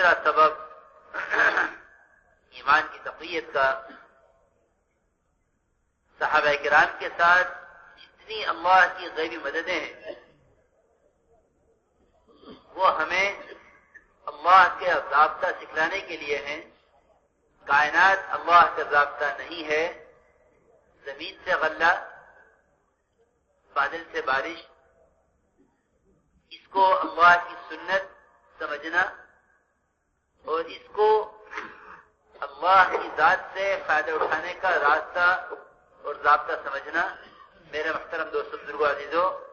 تیسرا سبب ایمان کی تقویت کا۔ صحابہ کرام کے ساتھ جتنی اللہ کی غیبی مددیں ہیں، وہ ہمیں اللہ کے ضابطہ سکھلانے کے لیے ہیں۔ کائنات اللہ کا ضابطہ نہیں ہے۔ زمین سے غلہ، بادل سے بارش۔ اس کو اللہ کی سنت سمجھنا جس کو اللہ کی ذات سے فائدہ اٹھانے کا راستہ اور ضابطہ سمجھنا میرے محترم دوستو بزرگو عزیزو،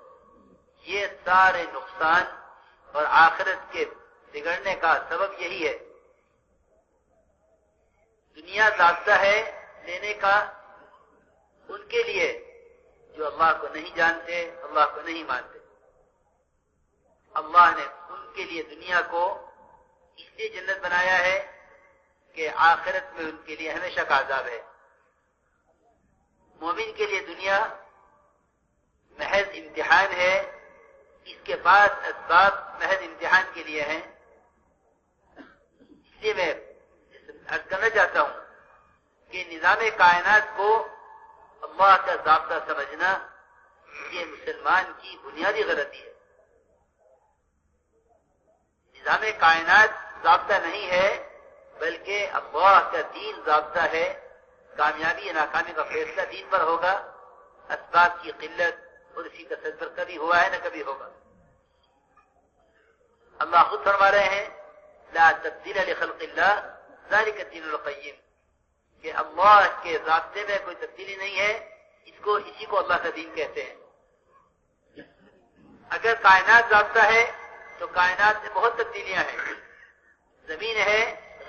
یہ سارے نقصان اور آخرت کے بگڑنے کا سبب یہی ہے۔ دنیا ضابطہ ہے لینے کا ان کے لیے جو اللہ کو نہیں جانتے، اللہ کو نہیں مانتے۔ اللہ نے ان کے لیے دنیا کو اس لیے جنت بنایا ہے کہ آخرت میں ان کے لیے ہمیشہ کا عذاب ہے۔ مومن کے لیے دنیا محض امتحان ہے، اس کے بعد اسباب محض امتحان کے لیے ہیں۔ اس لیے میں عرض کرنا چاہتا ہوں کہ نظام کائنات کو اللہ کا ضابطہ سمجھنا یہ مسلمان کی بنیادی غلطی ہے۔ نظام کائنات ضابطہ نہیں ہے، بلکہ اللہ کا دین ضابطہ ہے۔ کامیابی یا ناکامی کا فیصلہ دین پر ہوگا۔ اسباب کی قلت اور اسی کا تذکر کبھی ہوا ہے نہ کبھی ہوگا۔ اللہ خود فرما رہے ہیں، لا تبدیل لخلق اللہ، ذالک الدین القیم۔ کہ اللہ کے ضابطے میں کوئی تبدیلی نہیں ہے، اس کو اسی کو اللہ کا دین کہتے ہیں۔ اگر کائنات ضابطہ ہے، تو کائنات میں بہت تبدیلیاں ہیں۔ زمین ہے،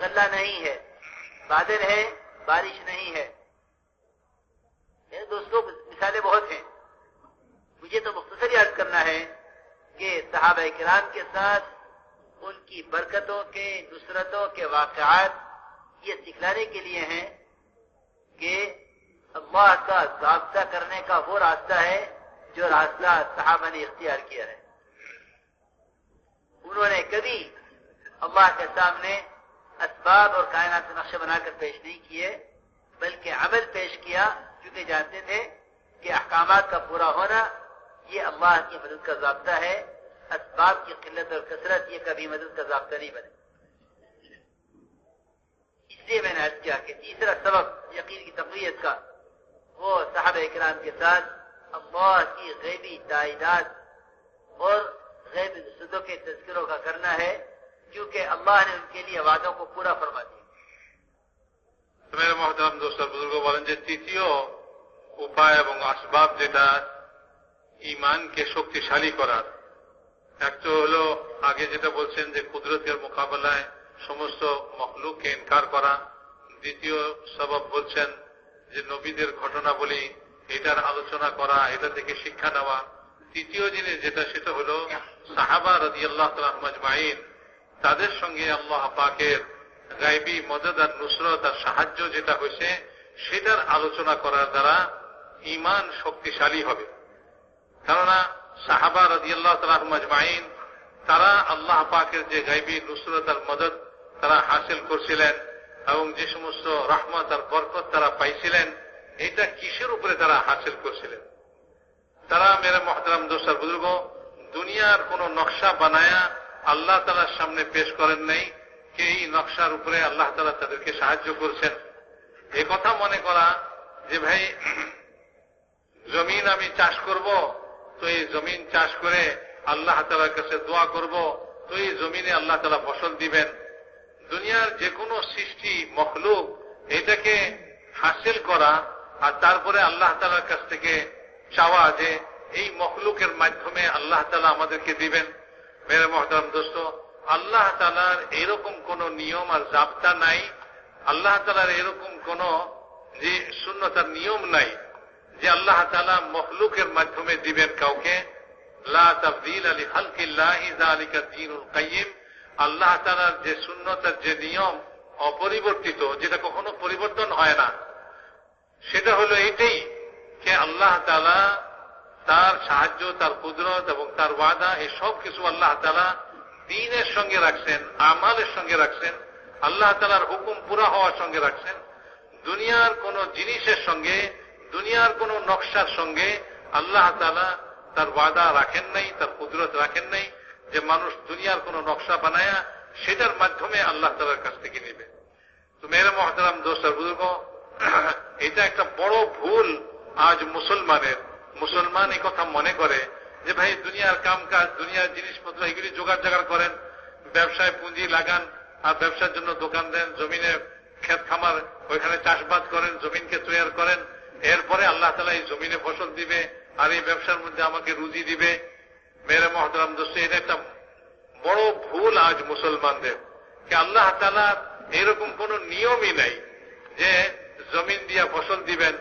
غلہ نہیں ہے، بادل ہے، بارش نہیں ہے۔ میرے دوستوں، مثالیں بہت ہیں۔ مجھے تو مختصر یاد کرنا ہے کہ صحابہ کرام کے ساتھ ان کی برکتوں کے، نصرتوں کے واقعات یہ سکھلانے کے لیے ہیں کہ اللہ کا ضابطہ کرنے کا وہ راستہ ہے جو راستہ صحابہ نے اختیار کیا ہے۔ انہوں نے کبھی اللہ کے سامنے اسباب اور کائنات سے نقشہ بنا کر پیش نہیں کیے، بلکہ عمل پیش کیا، کیونکہ جانتے تھے کہ احکامات کا پورا ہونا یہ اللہ کی مدد کا ضابطہ ہے، اسباب کی قلت اور کثرت یہ کبھی مدد کا ضابطہ نہیں بنے۔ اس لیے میں نے عرض کیا کہ تیسرا سبب یقین کی تقویت کا، وہ صاحب اکرام کے ساتھ اللہ کی غیبی تائیدات اور غیبی صدوں کے تذکروں کا کرنا ہے۔ क्योंकि अल्लाह ने उनके लिए वादों को पूरा फरमा दिया মেরে মহতারাম দোস্তার বুজুর্গ বলেন যে তৃতীয় উপায় এবং আসবাব যেটা ইমানকে শক্তিশালী করার একটা হলো আগে যেটা বলছেন যে কুদরতের মোকাবেলায় সমস্ত মখলুককে ইনকার করা দ্বিতীয় সবব বলছেন যে নবীদের ঘটনাবলী এটার আলোচনা করা এটা থেকে শিক্ষা নেওয়া তৃতীয় জিনিস যেটা সেটা হলো সাহাবা রাজি আল্লাহ মাজমাইন তাদের সঙ্গে আল্লাহ পাকের গাইবি মদত আর নুসরত আর সাহায্য যেটা হয়েছে, সেটার আলোচনা করার দ্বারা ইমান শক্তিশালী হবে। কেননা সাহাবা রাজি আল্লাহ মাজমাইন তারা আল্লাহ পাকের যে গাইবি, নুসরত আর মদত তারা হাসিল করছিলেন এবং যে সমস্ত রহমত আর বরকত তারা পাইছিলেন, এটা কিসের উপরে তারা হাসিল করছিলেন? তারা মেরে মহতারাম দোসার বুজুর্গ, দুনিয়ার কোন নকশা বানায়া আল্লাহ তালার সামনে পেশ করেন নাই, এই নকশার উপরে আল্লাহ তালা তাদেরকে সাহায্য করছেন। এ কথা মনে করা যে ভাই, জমিন আমি চাষ করব, তো এই জমিন চাষ করে আল্লাহ তালার কাছে দোয়া করব, তো এই জমিনে আল্লাহ তালা ফসল দিবেন। দুনিয়ার যে কোনো সৃষ্টি মখলুক, এটাকে হাসিল করা আর তারপরে আল্লাহ তালার কাছ থেকে চাওয়া যে এই মখলুকের মাধ্যমে আল্লাহ তালা আমাদেরকে দিবেন। মেরে মহতারাম দোস্ত, আল্লাহ তালার এরকম কোন নিয়ম আর জাবতা নাই। আল্লাহ তালার এরকম কোন যে শূন্যতার নিয়ম নাই যে আল্লাহ তালা মখলুকের মাধ্যমে দিবেন কাউকে। আল্লাহ তালার যে শূন্যতার যে নিয়ম অপরিবর্তিত, যেটা কখনো পরিবর্তন হয় না। সেটা হলো এইটাই যে আল্লাহ তালা তার সাহায্য, তার কুদরত এবং তার ওয়াদা, এই সব কিছু আল্লাহ তালা দিনের সঙ্গে রাখছেন, আমালের সঙ্গে রাখছেন, আল্লাহ তালার হুকুম পুরা হওয়ার সঙ্গে রাখছেন। দুনিয়ার কোন জিনিসের সঙ্গে, দুনিয়ার কোন নকশার সঙ্গে আল্লাহ তালা তার ওয়াদা রাখেন নাই, তার কুদরত রাখেন নাই যে মানুষ দুনিয়ার কোন নকশা বানায়া সেটার মাধ্যমে আল্লাহ তালার কাছ থেকে নেবে। তো মেরে মহতারাম দোস্তার বুজুর্গ, এটা একটা বড় ভুল আজ মুসলমানের। মুসলমান এই কথা মনে করে যে ভাই, দুনিয়ার কাম কাজ দুনিয়ার জিনিসপত্র এগুলি জোগাড় জাগাড় করেন, ব্যবসায় পুঁজি লাগান, আর ব্যবসার জন্য দোকান দেন, জমিনে ক্ষেত খামার, ওইখানে চাষবাদ করেন, জমিনকে তৈরি করেন। এরপরে আল্লাহ তালা এই জমিনে ফসল দিবে, আর এই ব্যবসার মধ্যে আমাকে রুজি দিবে। মেরে মহতরাম দোস্ত, এটা একটা বড় ভুল আজ মুসলমানদের। যে আল্লাহ তালা এরকম কোন নিয়মই নাই যে জমিন দিয়া ফসল দিবেন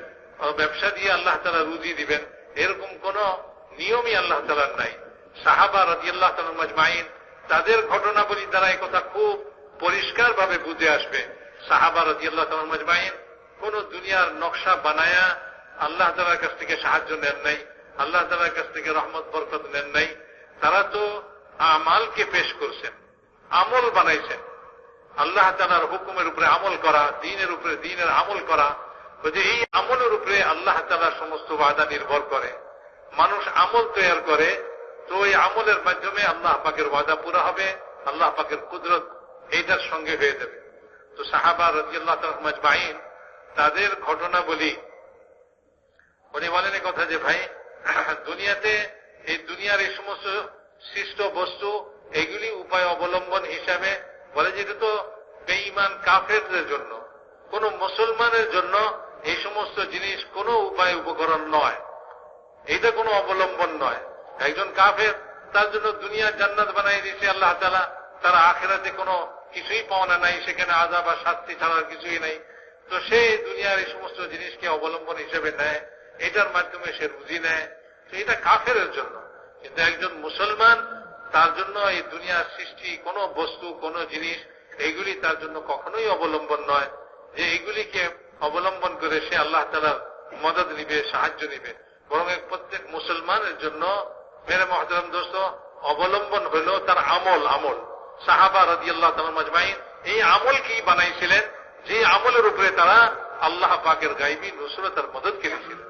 ব্যবসা দিয়ে আল্লাহ তালা রুজি দিবেন। এরকম কোন নিয়মই আল্লাহ তালার নাই। সাহাবা রাজি আল্লাহ মাজমাইন তাদের ঘটনাবলী দ্বারা এই কথা খুব পরিষ্কার ভাবে বুঝে আসবে। সাহাবা রাজি আল্লাহ মাজমাইন কোন দুনিয়ার নকশা বানায়া আল্লাহ তালার কাছ থেকে সাহায্য নেন নাই, আল্লাহ তালার কাছ থেকে রহমত, বরকত নেন নাই। তারা তো আমালকে পেশ করছেন, আমল বানাইছেন। আল্লাহ তালার হুকুমের উপরে আমল করা, দিনের উপরে দিনের আমল করা যে এই আমলের উপরে আল্লাহ তালার সমস্ত বাধা নির্ভর করে, মানুষ আমল তৈরি করে, তো ওই আমলের মাধ্যমে আল্লাহ পাকের ওয়াদা পুরা হবে, আল্লাহ পাকের কুদরত এইটার সঙ্গে হয়ে যাবে। তো সাহাবা রাজিয়াল্লাহ মাজমাইন তাদের ঘটনা বলি উনি বলেন কথা যে ভাই, দুনিয়াতে এই দুনিয়ার এই সমস্ত সৃষ্ট বস্তু, এগুলি উপায় অবলম্বন হিসাবে বলে যে এটা তো বেঈমান কাফেরদের জন্য, কোন মুসলমানের জন্য এই সমস্ত জিনিস কোনো উপায় উপকরণ নয়। এটা কোনো অবলম্বন নয়। একজন কাফের তার জন্য দুনিয়ার জান্নাত বানাই দিয়েছে আল্লাহ তালা তার আখেরাতে কোনো কিছুই পাওনা নাই, সেখানে আজা বা শাস্তি ছাড়ার কিছুই নাই। তো সে দুনিয়ার এই সমস্ত জিনিসকে অবলম্বন হিসেবে নেয়, এটার মাধ্যমে সে রুজি নেয়। তো এটা কাফের জন্য। কিন্তু একজন মুসলমান তার জন্য এই দুনিয়ার সৃষ্টি, কোনো বস্তু, কোনো জিনিস, এইগুলি তার জন্য কখনোই অবলম্বন নয়। যে এইগুলিকে অবলম্বন করে সে আল্লাহ তালার মদত নিবে, সাহায্য নিবে। বরং প্রত্যেক মুসলমানের জন্য, মেরে মহাজরম দোস্ত, অবলম্বন হইল তার আমল আমল। সাহাবা রাজি আল্লাহ মাজমাইন এই আমলকেই বানাইছিলেন, যে আমলের উপরে তারা আল্লাহ পাকের গাইবী নুসরতার মদত করেছিলেন